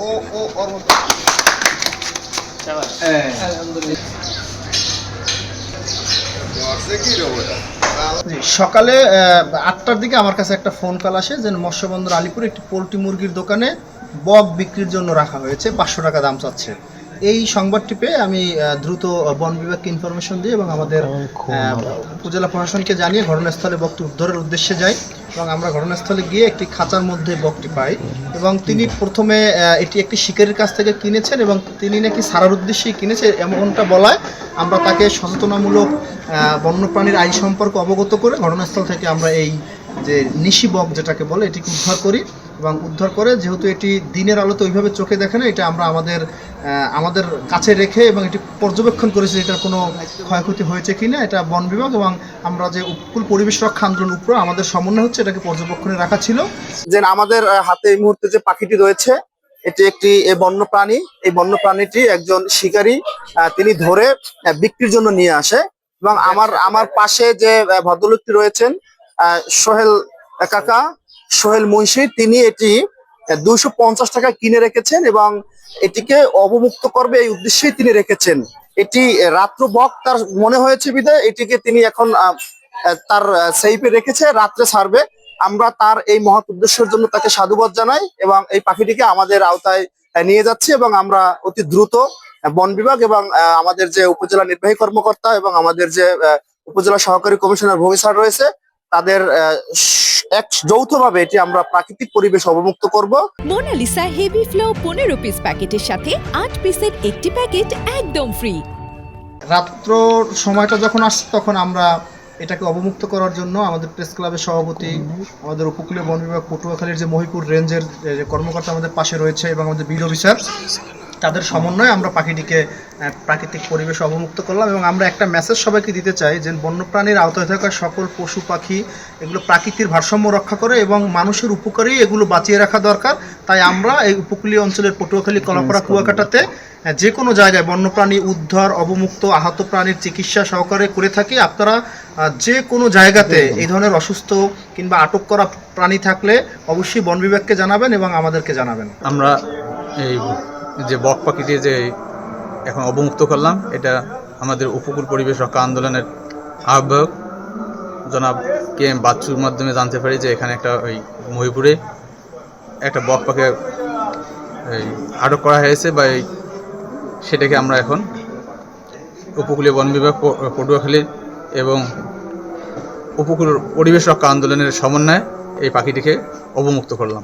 ও ও ওর মতো। সকালে আহ, আটটার দিকে আমার কাছে একটা ফোন কল আসে যে মৎস্যবন্দর আলিপুর একটি পোলট্রি মুরগির দোকানে বক বিক্রির জন্য রাখা হয়েছে পাঁচশো টাকা দাম চাচ্ছে। এই সংবাদটি পেয়ে আমি দ্রুত বন বিভাগকে ইনফরমেশন দিই এবং আমাদের উপজেলা প্রশাসনকে জানিয়ে ঘটনাস্থলে বকটি উদ্ধারের উদ্দেশ্যে যাই এবং আমরা ঘটনাস্থলে গিয়ে একটি খাঁচার মধ্যে বকটি পাই এবং তিনি প্রথমে এটি একটি শিকারীর কাছ থেকে কিনেছেন এবং তিনি নাকি সারার উদ্দেশ্যেই কিনেছে এমনটা বলায় আমরা তাকে সচেতনামূলক বন্যপ্রাণীর আইন সম্পর্কে অবগত করে ঘটনাস্থল থেকে আমরা এই যে নিশি বক যেটাকে বলে এটিকে উদ্ধার করি। এবং উদ্ধার করে, যেহেতু এটি দিনের আলোতে ওইভাবে চোখে দেখে না, এটা আমরা আমাদের আমাদের কাছে রেখে এবং এটি পর্যবেক্ষণ করেছি এটার কোনো ক্ষয়ক্ষতি হয়েছে কিনা, এটা বন বিভাগ এবং আমরা যে উপকূল পরিবেশ রক্ষা আন্দোলন উপর আমাদের সমন্বয় হচ্ছে, এটাকে পর্যবেক্ষণে রাখা ছিল। যে আমাদের হাতে এই মুহূর্তে যে পাখিটি রয়েছে, এটি একটি বন্য প্রাণী এই বন্য প্রাণীটি একজন শিকারী তিনি ধরে বিক্রির জন্য নিয়ে আসে। এবং আমার আমার পাশে যে ভদ্রলোকটি রয়েছেন সোহেল কাকা সোহেল মুন্সি, তিনি এটি দুইশো পঞ্চাশ টাকা কিনে রেখেছেন এবং এটিকে অবমুক্ত করবে এই উদ্দেশ্যেই তিনি রেখেছেন। এটি রাত্র বক তার মনে হয়েছে বিধায় এটিকে তিনি এখন তার সেইপে রেখেছে, রাত্রে ছাড়বে। আমরা তার এই মহৎ উদ্দেশ্যের জন্য তাকে সাধুবাদ জানাই এবং এই পাখিটিকে আমাদের আওতায় নিয়ে যাচ্ছি এবং আমরা অতি দ্রুত বন বিভাগ এবং আমাদের যে উপজেলা নির্বাহী কর্মকর্তা এবং আমাদের যে উপজেলা সহকারী কমিশনার ভূমি স্যার রয়েছে তাদের আহ, এক যৌথভাবে এটি আমরা প্রাকৃতিক পরিবেশ অবমুক্ত করব। মোনালিসা হেভি ফ্লো পনেরো পিস প্যাকেটের সাথে আট পিসের একটি প্যাকেট একদম ফ্রি রাত্র সময়টা যখন আসছে তখন আমরা এটাকে অবমুক্ত করার জন্য আমাদের প্রেস ক্লাবের সভাপতি আমাদের উপকূলীয় বন বিভাগ পটুয়াখালীর যে মহিপুর রেঞ্জের যে কর্মকর্তা আমাদের পাশে রয়েছে এবং আমাদের বিড অফিসার তাদের সমন্বয়ে আমরা পাখিটিকে প্রাকৃতিক পরিবেশে অবমুক্ত করলাম এবং আমরা একটা মেসেজ সবাইকে দিতে চাই যে বন্যপ্রাণীর আওতায় থাকা সকল পশু পাখি এগুলো প্রাকৃতির ভারসাম্য রক্ষা করে এবং মানুষের উপকারেই এগুলো বাঁচিয়ে রাখা দরকার। তাই আমরা এই উপকূলীয় অঞ্চলের পটুয়াখালী কলাপাড়া কুয়াকাটাতে যে কোনো জায়গায় বন্যপ্রাণী উদ্ধার অবমুক্ত আহত প্রাণীর চিকিৎসা সহকারে করে থাকি। আপনারা যে কোনো জায়গাতে এই ধরনের অসুস্থ কিংবা আটক করা প্রাণী থাকলে অবশ্যই বন বিভাগকে জানাবেন এবং আমাদেরকে জানাবেন। আমরা এই যে বক পাখিটি যে এখন অবমুক্ত করলাম, এটা আমাদের উপকূল পরিবেশ রক্ষা আন্দোলনের আহ্বায়ক জনাব কে এম বাচ্চুর মাধ্যমে জানতে পারি যে এখানে একটা ওই মহিপুরে একটা বক পাখি এই আটক করা হয়েছে বা এই সেটাকে আমরা এখন উপকূলীয় বন বিভাগ পটুয়াখালী এবং উপকূল পরিবেশ রক্ষা আন্দোলনের সমন্বয়ে এই পাখিটিকে অবমুক্ত করলাম।